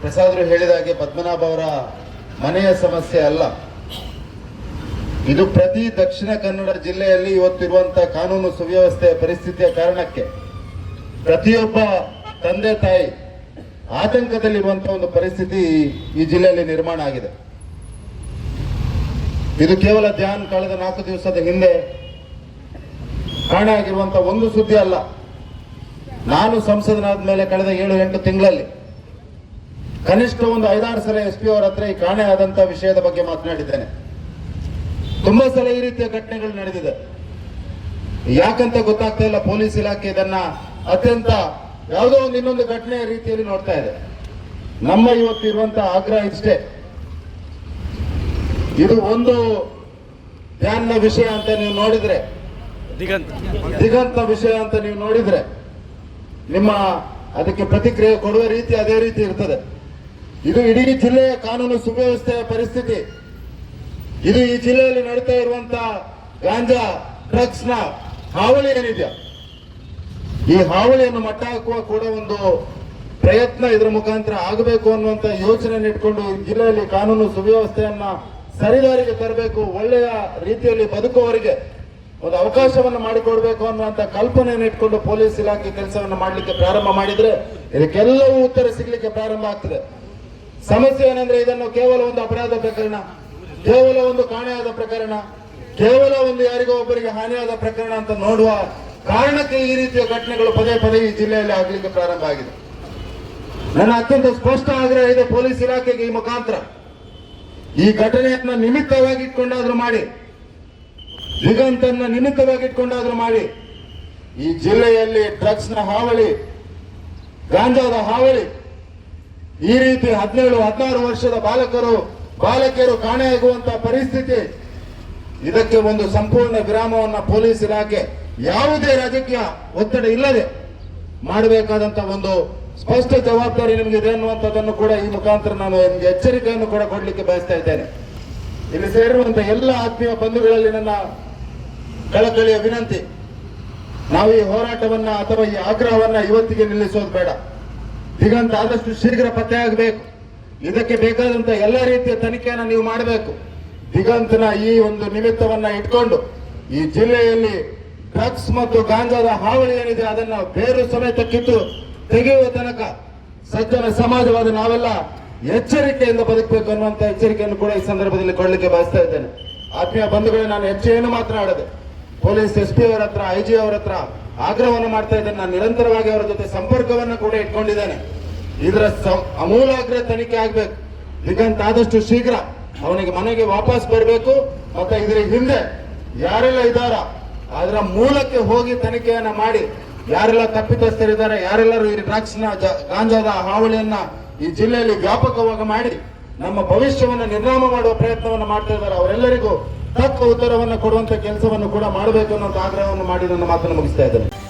ಪ್ರಸಾದರು ಹೇಳಿದ ಹಾಗೆ ಪದ್ಮನಾಭ ಅವರ ಮನೆಯ ಸಮಸ್ಯೆ ಅಲ್ಲ. ಇದು ಪ್ರತಿ ದಕ್ಷಿಣ ಕನ್ನಡ ಜಿಲ್ಲೆಯಲ್ಲಿ ಇವತ್ತಿರುವಂತಹ ಕಾನೂನು ಸುವ್ಯವಸ್ಥೆಯ ಪರಿಸ್ಥಿತಿಯ ಕಾರಣಕ್ಕೆ ಪ್ರತಿಯೊಬ್ಬ ತಂದೆ ತಾಯಿ ಆತಂಕದಲ್ಲಿರುವಂತಹ ಒಂದು ಪರಿಸ್ಥಿತಿ ಈ ಜಿಲ್ಲೆಯಲ್ಲಿ ನಿರ್ಮಾಣ ಆಗಿದೆ. ಇದು ಕೇವಲ ಧ್ಯಾನ್ ಕಳೆದ ನಾಲ್ಕು ದಿವಸದ ಹಿಂದೆ ಕಾಣೆ ಆಗಿರುವಂತಹ ಒಂದು ಸುದ್ದಿ ಅಲ್ಲ. ನಾನು ಸಂಸದನಾದ ಮೇಲೆ ಕಳೆದ ಏಳು ಎಂಟು ತಿಂಗಳಲ್ಲಿ ಕನಿಷ್ಠ ಒಂದು ಐದಾರು ಸಲ ಎಸ್ ಪಿ ಅವರ ಹತ್ರ ಈ ಕಾಣೆ ಆದಂತ ವಿಷಯದ ಬಗ್ಗೆ ಮಾತನಾಡಿದ್ದೇನೆ. ತುಂಬಾ ಸಲ ಈ ರೀತಿಯ ಘಟನೆಗಳು ನಡೆದಿದೆ. ಯಾಕಂತ ಗೊತ್ತಾಗ್ತಾ ಇಲ್ಲ ಪೊಲೀಸ್ ಇಲಾಖೆ ಇದನ್ನ ಅತ್ಯಂತ ಯಾವುದೋ ಒಂದು ಇನ್ನೊಂದು ಘಟನೆಯ ರೀತಿಯಲ್ಲಿ ನೋಡ್ತಾ ಇದೆ. ನಮ್ಮ ಇವತ್ತು ಇರುವಂತ ಆಗ್ರಹ ಇಷ್ಟೇ. ಇದು ಒಂದು ಧ್ಯಾನ ವಿಷಯ ಅಂತ ನೀವು ನೋಡಿದ್ರೆ ದಿಗಂತ್. ದಿಗಂತ ವಿಷಯ ಅಂತ ನೀವು ನೋಡಿದ್ರೆ ನಿಮ್ಮ ಅದಕ್ಕೆ ಪ್ರತಿಕ್ರಿಯೆ ಕೊಡುವ ರೀತಿ ಅದೇ ರೀತಿ ಇರ್ತದೆ. ಇದು ಇಡೀ ಜಿಲ್ಲೆಯ ಕಾನೂನು ಸುವ್ಯವಸ್ಥೆಯ ಪರಿಸ್ಥಿತಿ. ಇದು ಈ ಜಿಲ್ಲೆಯಲ್ಲಿ ನಡೀತಾ ಇರುವಂತ ಗಾಂಜಾ, ಡ್ರಗ್ಸ್ ಹಾವಳಿ ಏನಿದೆ? ಈ ಹಾವಳಿಯನ್ನು ಮಟ್ಟ ಹಾಕುವ ಕೂಡ ಒಂದು ಪ್ರಯತ್ನ ಇದರ ಮುಖಾಂತರ ಆಗಬೇಕು ಅನ್ನುವಂತ ಯೋಚನೆ ಇಟ್ಕೊಂಡು ಜಿಲ್ಲೆಯಲ್ಲಿ ಕಾನೂನು ಸುವ್ಯವಸ್ಥೆಯನ್ನ ಸರಿದಾರಿಗೆ ತರಬೇಕು, ಒಳ್ಳೆಯ ರೀತಿಯಲ್ಲಿ ಬದುಕುವವರಿಗೆ ಒಂದು ಅವಕಾಶವನ್ನು ಮಾಡಿಕೊಡ್ಬೇಕು ಅನ್ನುವಂತ ಕಲ್ಪನೆಯನ್ನು ಇಟ್ಕೊಂಡು ಪೊಲೀಸ್ ಇಲಾಖೆ ಕೆಲಸವನ್ನು ಮಾಡಲಿಕ್ಕೆ ಪ್ರಾರಂಭ ಮಾಡಿದ್ರೆ ಇದಕ್ಕೆಲ್ಲವೂ ಉತ್ತರ ಸಿಗ್ಲಿಕ್ಕೆ ಪ್ರಾರಂಭ ಆಗ್ತದೆ. ಸಮಸ್ಯೆ ಏನಂದ್ರೆ ಇದನ್ನು ಕೇವಲ ಒಂದು ಅಪರಾಧ ಪ್ರಕರಣ, ಕೇವಲ ಒಂದು ಕಾಣೆಯಾದ ಪ್ರಕರಣ, ಕೇವಲ ಒಂದು ಯಾರಿಗೋ ಒಬ್ಬರಿಗೆ ಹಾನಿಯಾದ ಪ್ರಕರಣ ಅಂತ ನೋಡುವ ಕಾರಣಕ್ಕೆ ಈ ರೀತಿಯ ಘಟನೆಗಳು ಪದೇ ಪದೇ ಈ ಜಿಲ್ಲೆಯಲ್ಲಿ ಆಗಲಿಕ್ಕೆ ಪ್ರಾರಂಭ ಆಗಿದೆ. ನನ್ನ ಅತ್ಯಂತ ಸ್ಪಷ್ಟ ಆಗ್ರಹ ಇದೆ ಪೊಲೀಸ್ ಇಲಾಖೆಗೆ ಈ ಮುಖಾಂತರ. ಈ ಘಟನೆಯನ್ನ ನಿಮಿತ್ತವಾಗಿ ಇಟ್ಕೊಂಡಾದ್ರೂ ಮಾಡಿ, ದಿಗಂತನ್ನ ನಿಮಿತ್ತವಾಗಿ ಇಟ್ಕೊಂಡಾದ್ರೂ ಮಾಡಿ, ಈ ಜಿಲ್ಲೆಯಲ್ಲಿ ಡ್ರಗ್ಸ್ನ ಹಾವಳಿ, ಗಾಂಜಾದ ಹಾವಳಿ ಈ ರೀತಿ ಹದಿನೇಳು, ಹದಿನಾರು ವರ್ಷದ ಬಾಲಕರು, ಬಾಲಕಿಯರು ಕಾಣೆಯಾಗುವಂತ ಪರಿಸ್ಥಿತಿ. ಇದಕ್ಕೆ ಒಂದು ಸಂಪೂರ್ಣ ವಿರಾಮವನ್ನ ಪೊಲೀಸ್ ಇಲಾಖೆ ಯಾವುದೇ ರಾಜಕೀಯ ಒತ್ತಡ ಇಲ್ಲದೆ ಮಾಡಬೇಕಾದಂತ ಒಂದು ಸ್ಪಷ್ಟ ಜವಾಬ್ದಾರಿ ನಿಮಗೆ ಇದೆ ಅನ್ನುವಂಥದ್ದನ್ನು ಕೂಡ ಈ ಮುಖಾಂತರ ನಾನು ನಿಮಗೆ ಎಚ್ಚರಿಕೆಯನ್ನು ಕೂಡ ಕೊಡಲಿಕ್ಕೆ ಬಯಸ್ತಾ ಇದ್ದೇನೆ. ಇಲ್ಲಿ ಸೇರಿರುವಂತಹ ಎಲ್ಲ ಆತ್ಮೀಯ ಬಂಧುಗಳಲ್ಲಿ ನನ್ನ ಕಳಕಳಿಯ ವಿನಂತಿ ನಾವು ಈ ಹೋರಾಟವನ್ನ ಅಥವಾ ಈ ಆಗ್ರಹವನ್ನ ಇವತ್ತಿಗೆ ನಿಲ್ಲಿಸೋದು ಬೇಡ. ದಿಗಂತ ಆದಷ್ಟು ಶೀಘ್ರ ಪತ್ತೆ ಆಗಬೇಕು. ಇದಕ್ಕೆ ಬೇಕಾದಂತ ಎಲ್ಲ ರೀತಿಯ ತನಿಖೆಯನ್ನು ನೀವು ಮಾಡಬೇಕು. ದಿಗಂತನ ಈ ಒಂದು ನಿಮಿತ್ತವನ್ನ ಇಟ್ಕೊಂಡು ಈ ಜಿಲ್ಲೆಯಲ್ಲಿ ಡ್ರಗ್ಸ್ ಮತ್ತು ಗಾಂಜಾದ ಹಾವಳಿ ಏನಿದೆ ಅದನ್ನ ಬೇರು ಸಮೇತ ಕಿತ್ತು ತೆಗೆಯುವ ತನಕ ಸಜ್ಜನ ಸಮಾಜವಾದ ನಾವೆಲ್ಲ ಎಚ್ಚರಿಕೆಯಿಂದ ಬದುಕಬೇಕು ಅನ್ನುವಂತ ಎಚ್ಚರಿಕೆಯನ್ನು ಕೂಡ ಈ ಸಂದರ್ಭದಲ್ಲಿ ಕೊಡಲಿಕ್ಕೆ ಬಯಸ್ತಾ ಇದ್ದೇನೆ. ಆತ್ಮೀಯ ಬಂಧುಗಳೇ, ನಾನು ಹೆಚ್ಚೇನು ಮಾತನಾಡದೆ, ಪೊಲೀಸ್ ಎಸ್ ಪಿ ಅವರ ಹತ್ರ ಐ ಜಿ ಅವರ ಹತ್ರ ಆಗ್ರಹವನ್ನು ಮಾಡ್ತಾ ಇದ್ದೇನೆ. ನಾನು ನಿರಂತರವಾಗಿ ಅವರ ಜೊತೆ ಸಂಪರ್ಕವನ್ನು ಕೂಡ ಇಟ್ಕೊಂಡಿದ್ದೇನೆ. ಇದರ ಅಮೂಲಾಗ್ರ ತನಿಖೆ ಆಗ್ಬೇಕು. ದಿಗಂತ ಆದಷ್ಟು ಶೀಘ್ರ ಅವನಿಗೆ ಮನೆಗೆ ವಾಪಸ್ ಬರಬೇಕು. ಮತ್ತೆ ಇದರ ಹಿಂದೆ ಯಾರೆಲ್ಲ ಇದ್ದಾರ, ಅದರ ಮೂಲಕ್ಕೆ ಹೋಗಿ ತನಿಖೆಯನ್ನ ಮಾಡಿ, ಯಾರೆಲ್ಲ ತಪ್ಪಿತಸ್ಥರಿದ್ದಾರೆ, ಯಾರೆಲ್ಲರೂ ಈ ಡ್ರಗ್ಸ್ನ ಜ- ಗಾಂಜಾದ ಹಾವಳಿಯನ್ನ ಈ ಜಿಲ್ಲೆಯಲ್ಲಿ ವ್ಯಾಪಕವಾಗಿ ಮಾಡಿ, ನಮ್ಮ ಭವಿಷ್ಯವನ್ನು ನಿರ್ನಾಮ ಮಾಡುವ ಪ್ರಯತ್ನವನ್ನು ಮಾಡ್ತಾ ಇದ್ದಾರೆ. ಅವರೆಲ್ಲರಿಗೂ ತಕ್ಕ ಉತ್ತರವನ್ನು ಕೊಡುವಂತ ಕೆಲಸವನ್ನು ಕೂಡ ಮಾಡಬೇಕು ಅನ್ನೋ ಆಗ್ರಹವನ್ನು ಮಾಡಿ ನನ್ನ ಮಾತನ್ನು ಮುಗಿಸ್ತಾ ಇದ್ದೇನೆ.